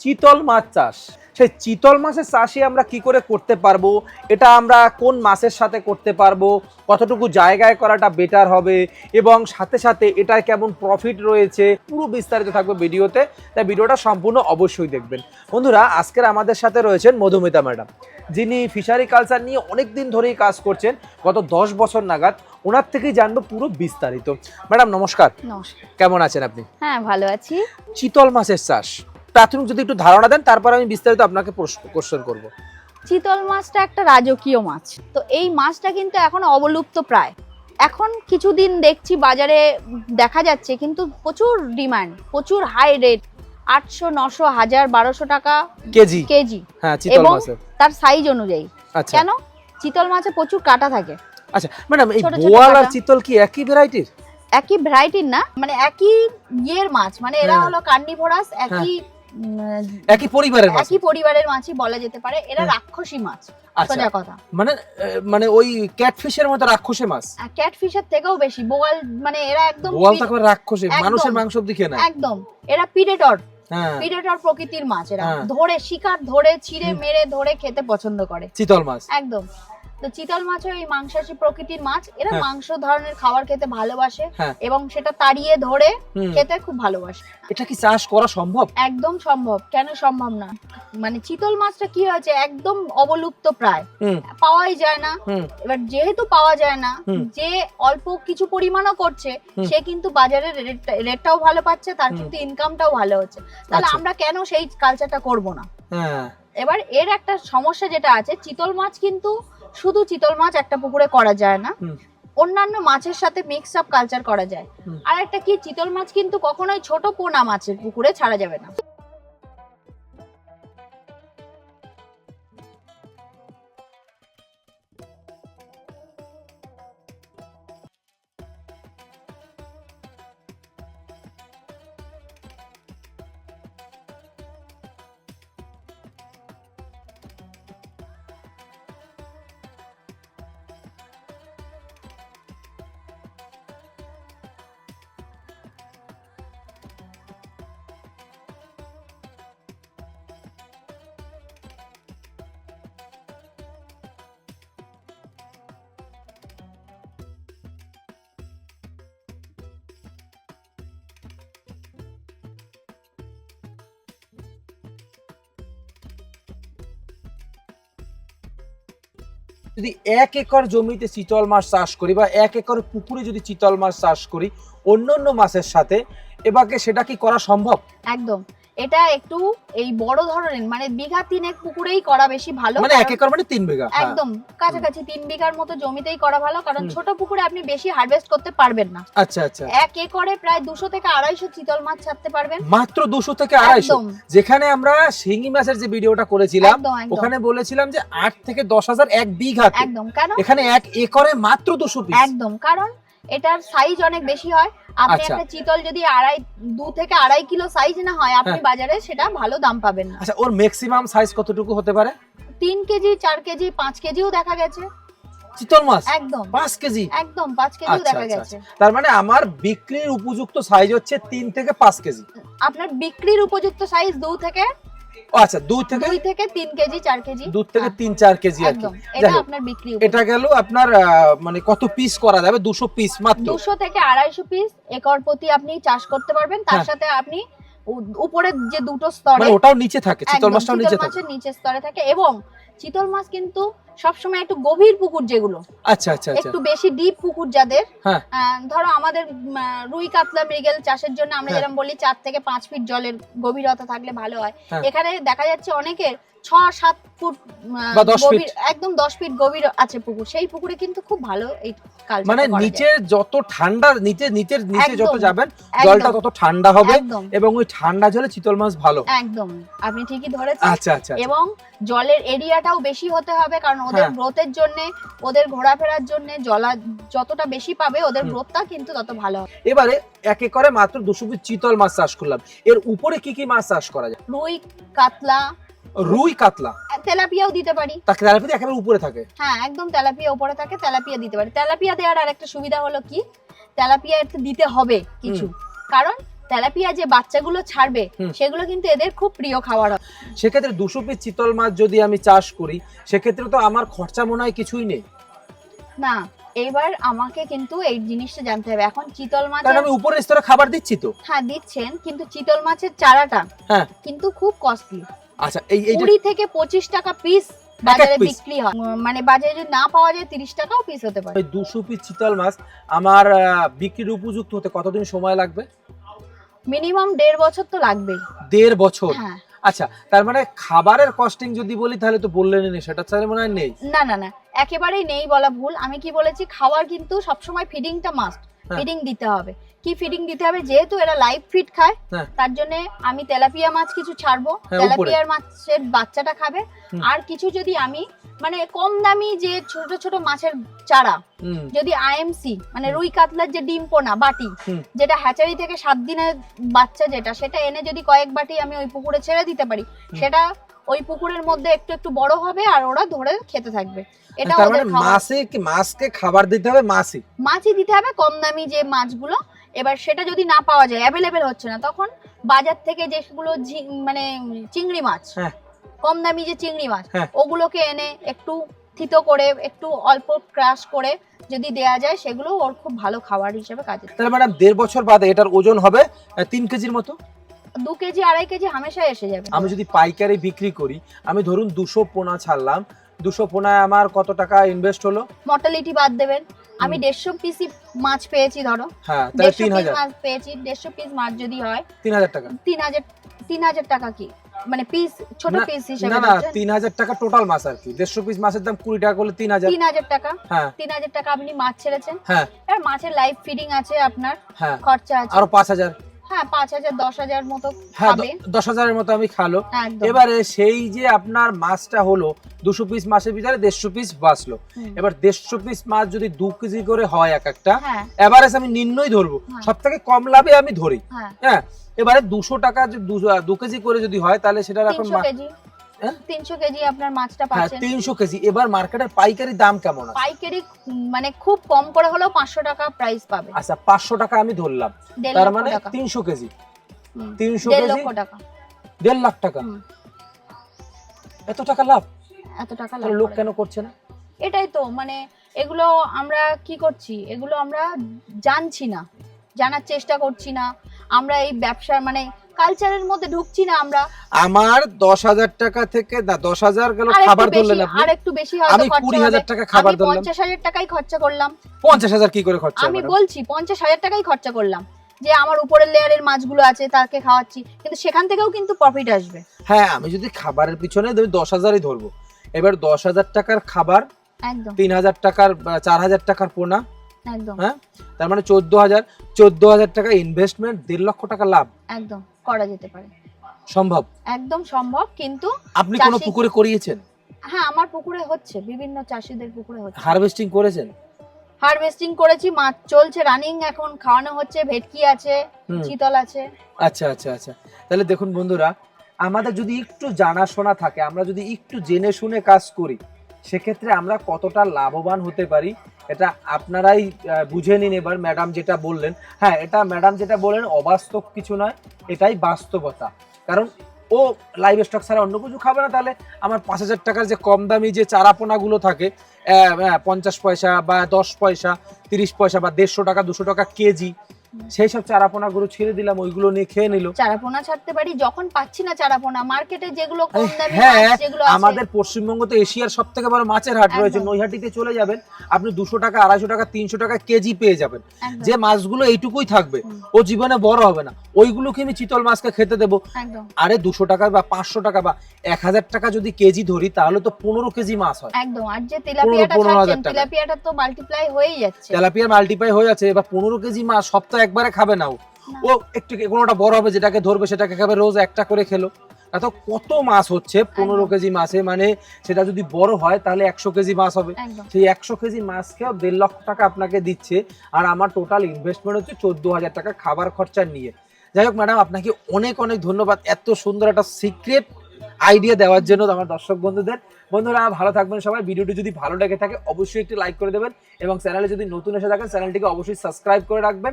চিতল মাছ চাষ। সেই চিতল মাছের চাষই আমরা কি করে করতে পারব? এটা আমরা কোন মাছের সাথে করতে পারব? কতটুকু জায়গায় করাটা বেটার হবে? এবং সাথে সাথে এটার কেমন প্রফিট রয়েছে? পুরো বিস্তারিত থাকবে ভিডিওতে। তাই ভিডিওটা সম্পূর্ণ অবশ্যই দেখবেন। বন্ধুরা আজকের আমাদের সাথে রয়েছেন মধুমিতা ম্যাডাম। যিনি ফিশারি কালচার নিয়ে অনেক দিন ধরেই কাজ করছেন। গত দশ বছর নাগাদ ওনার থেকেই জানব পুরো বিস্তারিত। ম্যাডাম নমস্কার। নমস্কার। কেমন আছেন আপনি? হ্যাঁ ভালো আছি। চিতল মাছের চাষ। প্রাথমিক যদি একটু ধারণা দেন তারপর আমি বিস্তারিত আপনাকে কোশ্চেন করব। চিতল মাছটা একটা রাজকীয় মাছ। তো এই মাছটা কিন্তু এখন অবলুপ্ত প্রায়। এখন কিছুদিন দেখছি বাজারে দেখা যাচ্ছে কিন্তু প্রচুর ডিমান্ড প্রচুর হাই রেট আটশো নশো হাজার বারোশো টাকা কেজি। কেজি। হ্যাঁ চিতল এবং মাছের। তার সাইজ অনুযায়ী। আচ্ছা। কেন? চিতল মাছে প্রচুর কাটা থাকে। আচ্ছা ম্যাডাম এই বোয়াল আর চিতল কি একই ভ্যারাইটির একই ভ্যারাইটির না মানে একই ইয়ের মাছ। মানে এরা হ্যাঁ। হলো কার্নিভোরাস একই উম, একই পরিবারের মাছ। একই পরিবারের মাছই বলা যেতে পারে। এরা। রাক্ষসী মাছ আচ্ছা। সোজা কথা। মানে মানে ওই ক্যাটফিশের মতো রাক্ষসে মাছ? ক্যাটফিশের থেকেও বেশি। বোয়াল মানে এরা একদম বোয়াল তো একবার রাক্ষসে। মানুষের মাংস দিকে না একদম। এরা পিডেটর হ্যাঁ। পিডেটর প্রকৃতির মাছ এরা। হ্যাঁ। ধরে শিকার ধরে ছিঁড়ে মেরে ধরে খেতে পছন্দ করে। চিতল মাছ। একদম। তো চিতল মাছ ওই মাংসাশী প্রকৃতির মাছ এরা হ্যাঁ। মাংস ধরনের খাবার খেতে ভালোবাসে হ্যাঁ। এবং সেটা তাড়িয়ে ধরে খেতে খুব ভালোবাসে। এটা কি চাষ করা সম্ভব? একদম সম্ভব কেন সম্ভব না? মানে চিতল মাছটা কি হয়েছে একদম অবলুপ্ত প্রায়। পাওয়াই যায় না। এবার যেহেতু পাওয়া যায় না যে অল্প কিছু পরিমাণও করছে সে কিন্তু বাজারে রেটটাও ভালো পাচ্ছে তার কিন্তু ইনকামটাও ভালো হচ্ছে। তাহলে আচ্ছা। আমরা কেন সেই কালচারটা করব না? হ্যাঁ। এবার এর একটা সমস্যা যেটা আছে চিতল মাছ কিন্তু শুধু চিতল মাছ একটা পুকুরে করা যায় না। অন্যান্য মাছের সাথে মিক্স আপ কালচার করা যায়। আর একটা কি চিতল মাছ কিন্তু কখনোই ছোট পোনা মাছের পুকুরে ছাড়া যাবে না। যদি এক একর জমিতে চিতল মাছ চাষ করি বা এক একর পুকুরে যদি চিতল মাছ চাষ করি অন্য অন্য মাছের সাথে এবাকে সেটা কি করা সম্ভব? একদম। এটা একটু এই বড় ধরনের মানে বিঘা তিনেক পুকুরেই করা বেশি ভালো মানে এক একর মানে তিন বিঘা হ্যাঁ। একদম কাছাকাছি তিন বিঘার মতো জমিতেই করা ভালো কারণ ছোট পুকুরে আপনি বেশি হারভেস্ট করতে পারবেন না। আচ্ছা আচ্ছা। এক একরে প্রায় দুশো থেকে আড়াইশো চিতল মাছ ছাড়তে পারবেন। মাত্র দুশো থেকে আড়াইশো। যেখানে আমরা শিঙি মাছের যে ভিডিওটা করেছিলাম ওখানে বলেছিলাম যে আট থেকে দশ হাজার এক বিঘা একদম কেন এখানে এক একরে মাত্র দুশো একদম কারণ এটার সাইজ অনেক বেশি হয়। আপনি আচ্ছা। একটা চিতল যদি আড়াই দু থেকে আড়াই কিলো সাইজ না হয় আপনি হ্যাঁ। বাজারে সেটা ভালো দাম পাবেন না। আচ্ছা ওর ম্যাক্সিমাম সাইজ কতটুকু হতে পারে? তিন কেজি চার কেজি পাঁচ কেজিও দেখা গেছে। চিতল মাছ? একদম। পাঁচ কেজি? একদম পাঁচ কেজিও আচ্ছা, দেখা আচ্ছা, গেছে। তার মানে আমার বিক্রির উপযুক্ত সাইজ হচ্ছে তিন থেকে পাঁচ কেজি। আপনার বিক্রির উপযুক্ত সাইজ দু থেকে আচ্ছা দুই থেকে দুই থেকে কেজি কেজি। দুধ থেকে হ্যাঁ, তিন চার কেজি আর কি। এটা আপনার বিক্রি এটা গেল আপনার মানে কত পিস করা যাবে? দুশো পিস মাত্র। দুশো থেকে আড়াইশো পিস একর প্রতি আপনি চাষ করতে পারবেন। তার হ্যাঁ। সাথে আপনি উপরে যে দুটো স্তরে মানে ওটাও নিচে থাকে চিতল মাছটাও নিচে থাকে। নিচে স্তরে থাকে। এবং চিতল মাছ কিন্তু সবসময় একটু গভীর পুকুর যেগুলো। আচ্ছা আচ্ছা আচ্ছা। একটু বেশি ডিপ পুকুর যাদের হ্যাঁ। ধরো আমাদের রুই কাতলা মৃগেল চাষের জন্য আমরা হ্যাঁ। যেরকম বলি চার থেকে পাঁচ ফিট জলের গভীরতা থাকলে ভালো হয়। হ্যাঁ। এখানে দেখা যাচ্ছে অনেকের ছ সাত ফুট গভীর একদম দশ ফিট গভীর আছে পুকুর। সেই পুকুরে কিন্তু খুব ভালো এই কালচার মানে নিচে যত ঠান্ডা নিচে নিচের নিচে যত যাবেন জলটা তত ঠান্ডা হবে এবং ওই ঠান্ডা জলে চিতল মাছ ভালো। একদম। আপনি ঠিকই ধরেছেন। আচ্ছা আচ্ছা আচ্ছা। এবং জলের এরিয়াটাও বেশি হতে হবে কারণ ওদের হ্যাঁ। গ্রোথের জন্য ওদের ঘোরাফেরার জন্য জলা যতটা বেশি পাবে ওদের। গ্রোথটা কিন্তু তত ভালো হবে। এবারে এক একরে মাত্র দুশো পিস চিতল মাছ চাষ করলাম। এর উপরে কি কি মাছ চাষ করা যায়? রুই কাতলা। রুই কাতলা। তেলাপিয়াও দিতে পারি। তাকে তেলাপিয়া একেবারে উপরে থাকে? হ্যাঁ একদম তেলাপিয়া উপরে থাকে তেলাপিয়া দিতে পারি। তেলাপিয়া দেওয়ার আরেকটা সুবিধা হলো কি? তেলাপিয়া দিতে হবে কিছু। কারণ তেলাপিয়া যে বাচ্চাগুলো ছাড়বে। সেগুলো কিন্তু এদের খুব প্রিয় খাবার হবে সেক্ষেত্রে দুশো পিস চিতল মাছ যদি আমি চাষ করি সেক্ষেত্রে তো আমার খরচা মনে হয় কিছুই নেই। না এবার আমাকে কিন্তু এই জিনিসটা জানতে হবে। এখন চিতল মাছ কারণ আমি উপরের স্তরে খাবার দিচ্ছি তো। হ্যাঁ দিচ্ছেন কিন্তু চিতল মাছের চারাটা হ্যাঁ। কিন্তু খুব কস্টলি আচ্ছা এই এইটা কুড়ি থেকে পঁচিশ টাকা পিস বাজারে বিক্রি হয়। মানে বাজারে যদি না পাওয়া যায় তিরিশ টাকাও পিস হতে পারে। ওই দুশো পিস চিতল মাছ আমার বিক্রির উপযুক্ত হতে কতদিন সময় লাগবে? মিনিমাম দেড় বছর তো লাগবেই। দেড় বছর? হ্যাঁ। আচ্ছা তার মানে খাবারের কস্টিং যদি বলি তাহলে তো বললেন সেটা তাহলে মনে হয় নেই। না না না একেবারেই নেই বলা ভুল। আমি কি বলেছি খাওয়ার কিন্তু সবসময় ফিডিংটা মাস্ট। ফিডিং দিতে হবে। কি ফিডিং দিতে হবে? যেহেতু এরা লাইভ ফিড খায় হ্যাঁ। তার জন্য আমি তেলাপিয়া মাছ কিছু ছাড়বো। হ্যাঁ, তেলাপিয়ার মাছের বাচ্চাটা খাবে। আর কিছু যদি আমি মানে কম দামি যে ছোট ছোট মাছের চারা যদি আইএমসি মানে রুই কাতলার যে ডিম পোনা বাটি যেটা হ্যাচারি থেকে সাত দিনের বাচ্চা যেটা সেটা এনে যদি কয়েক বাটি আমি ওই পুকুরে ছেড়ে দিতে পারি সেটা ওই পুকুরের মধ্যে একটু একটু বড় হবে আর ওরা ধরে খেতে থাকবে। এটা ওদের মানে কি মাছকে খাবার দিতে হবে মাসে মাছই দিতে হবে কম দামি যে মাছগুলো। এবার সেটা যদি না পাওয়া যায় অ্যাভেলেবেল হচ্ছে না তখন বাজার থেকে যেগুলো মানে চিংড়ি মাছ হ্যাঁ। কম দামি যে চিংড়ি মাছ হ্যাঁ। ওগুলোকে এনে একটু থিতো করে একটু অল্প ক্রাশ করে যদি দেয়া যায় সেগুলো ওর খুব ভালো খাবার হিসেবে কাজে তাহলে ম্যাডাম দেড় বছর বাদে এটার ওজন হবে তিন কেজির মতো? দু কেজি আড়াই কেজি হামেশা এসে যাবে। আমি যদি পাইকারি বিক্রি করি আমি ধরুন দুশো পোনা ছাড়লাম দুশো পোনায় আমার কত টাকা ইনভেস্ট হলো? মর্টালিটি বাদ দেবেন। আমি দেড়শো পিসি মাছ পেয়েছি ধরো। হ্যাঁ তাহলে দেড়শো তিন পিস হাজার। মাছ পেয়েছি দেড়শো পিস মাছ যদি হয় তিন হাজার টাকা। তিন হাজার তিন হাজার টাকা কি? মানে পিস ছোট পিস হিসেবে না না ধরছেন? তিন হাজার টাকা টোটাল মাছ আর কি। দেড়শো পিস মাছের দাম কুড়ি টাকা করলে তিন হাজার। তিন হাজার টাকা? হ্যাঁ। তিন হাজার টাকা আপনি মাছ ছেড়েছেন? হ্যাঁ। আর মাছের লাইফ ফিডিং আছে আপনার? হ্যাঁ। খরচা আছে? আরও পাঁচ হাজার। হ্যাঁ পাঁচ হাজার দশ হাজার মতো হ্যাঁ দশ হাজারের মতো আমি খালো। এবারে সেই যে আপনার মাছটা হলো দুশো পিস মাছের ভিতরে দেড়শো পিস বাঁচলো। এবার দেড়শো পিস মাছ যদি দু কেজি করে হয় এক একটা হ্যাঁ। এভারেজ আমি নিম্নই ধরবো। সব থেকে কম লাভে আমি ধরি। হ্যাঁ। এবারে দুশো টাকা দু কেজি করে যদি হয় তাহলে সেটার এখন তিনশো কেজি হ্যাঁ? তিনশো কেজি আপনার মাছটা হ্যাঁ পাচ্ছেন। তিনশো কেজি। এবার মার্কেটের পাইকারি দাম কেমন পাইকারি মানে খুব কম করে হলেও পাঁচশো টাকা প্রাইস পাবে আচ্ছা পাঁচশো টাকা আমি ধরলাম। তার মানে তিনশো কেজি। তিনশো কেজি? টাকা। দেড় লাখ টাকা? এত টাকা লাভ? এত টাকা লাভ লোক কেন করছে না? এটাই তো মানে এগুলো আমরা কি করছি? এগুলো আমরা জানছি না জানার চেষ্টা করছি না। আমরা এই ব্যবসার মানে কালচারের মধ্যে ঢুকছি না আমরা। আমার দশ হাজার টাকা থেকে না দশ হাজার গেল খাবার ধরলেন আপনি। আর একটু বেশি আমি কুড়ি হাজার টাকা খাবার ধরলাম। পঞ্চাশ হাজার টাকাই খরচা করলাম। পঞ্চাশ হাজার কি করে খরচা আমি বলছি পঞ্চাশ হাজার টাকাই খরচা করলাম। যে আমার উপরের লেয়ারের মাছগুলো আছে তাকে খাওয়াচ্ছি। কিন্তু সেখান থেকেও কিন্তু প্রফিট আসবে। হ্যাঁ আমি যদি খাবারের পিছনে দশ হাজারই ধরবো। এবার দশ হাজার টাকার খাবার একদম। তিন হাজার টাকার চার হাজার টাকার পোনা একদম। হ্যাঁ? তার মানে চোদ্দ হাজার চোদ্দ হাজার টাকা ইনভেস্টমেন্ট দেড় লক্ষ টাকা লাভ। একদম। করা যেতে পারে। সম্ভব? একদম সম্ভব কিন্তু আপনি কোনো পুকুরে করিয়েছেন? হ্যাঁ আমার পুকুরে হচ্ছে বিভিন্ন চাষিদের পুকুরে হচ্ছে। হারভেস্টিং করেছেন? হারভেস্টিং করেছি মাছ চলছে রানিং এখন খাওয়ানো হচ্ছে ভেটকি আছে। চিতল আছে। আচ্ছা আচ্ছা আচ্ছা। তাহলে দেখুন বন্ধুরা আমাদের যদি একটু জানাশোনা থাকে আমরা যদি একটু জেনে শুনে কাজ করি সেক্ষেত্রে আমরা কতটা লাভবান হতে পারি এটা আপনারাই বুঝে নিন এবার ম্যাডাম যেটা বললেন। হ্যাঁ এটা ম্যাডাম যেটা বললেন অবাস্তব কিছু নয় এটাই বাস্তবতা। কারণ ও লাইভ স্টক ছাড়া অন্য কিছু খাবে না তাহলে আমার পাঁচ হাজার টাকার যে কম দামি যে চারাপোনাগুলো থাকে আহ, পঞ্চাশ পয়সা বা দশ পয়সা তিরিশ পয়সা বা দেড়শো টাকা দুশো টাকা কেজি সেই সব চারাপোনাগুলো ছেড়ে দিলাম ওইগুলো নিয়ে খেয়ে নিল। চারাপোনা ছাড়তে পারি যখন পাচ্ছি না চারাপোনা মার্কেটে যেগুলো কম দামি হ্যাঁ, আমাদের পশ্চিমবঙ্গ তো এশিয়ার সব থেকে বড় মাছের হাট রয়েছে নৈহাটিতে চলে যাবেন আপনি দুশো টাকা আড়াইশো টাকা তিনশো টাকা কেজি পেয়ে যাবেন। যে মাছগুলো এইটুকুই থাকবে ও জীবনে বড় হবে না। ওইগুলোকে আমি চিতল মাছকে খেতে দেবো। আরে দুশো টাকা বা পাঁচশো টাকা বা এক হাজার টাকা যদি কেজি ধরি তাহলে তো পনেরো কেজি মাছ হয়। একদম। আর যে তেলাপিয়াটা। তেলাপিয়াটা তো মাল্টিপ্লাই হয়েই যাচ্ছে। তেলাপিয়ার মাল্টিপ্লাই হয়ে আছে এবার পনেরো কেজি মাছ সপ্তাহে একবারে খাবে না ও। একটু কোনোটা বড় হবে যেটাকে ধরবে সেটাকে খাবে রোজ একটা করে খেলো। এত কত মাছ হচ্ছে পনেরো। কেজি মাছে মানে সেটা যদি বড় হয় তাহলে একশো কেজি মাছ হবে। সেই একশো কেজি মাছকেও দেড় লক্ষ টাকা আপনাকে দিচ্ছে আর আমার টোটাল ইনভেস্টমেন্ট হচ্ছে চোদ্দ হাজার টাকা খাবার খরচা নিয়ে। যাই হোক ম্যাডাম আপনাকে অনেক অনেক ধন্যবাদ এত সুন্দর একটা সিক্রেট আইডিয়া দেওয়ার জন্য আমার দর্শক বন্ধুদের। বন্ধুরা ভালো থাকবেন সবাই। ভিডিওটি যদি ভালো লেগে থাকে অবশ্যই একটি লাইক করে দেবেন এবং চ্যানেলে যদি নতুন এসে থাকেন চ্যানেলটিকে অবশ্যই সাবস্ক্রাইব করে রাখবেন।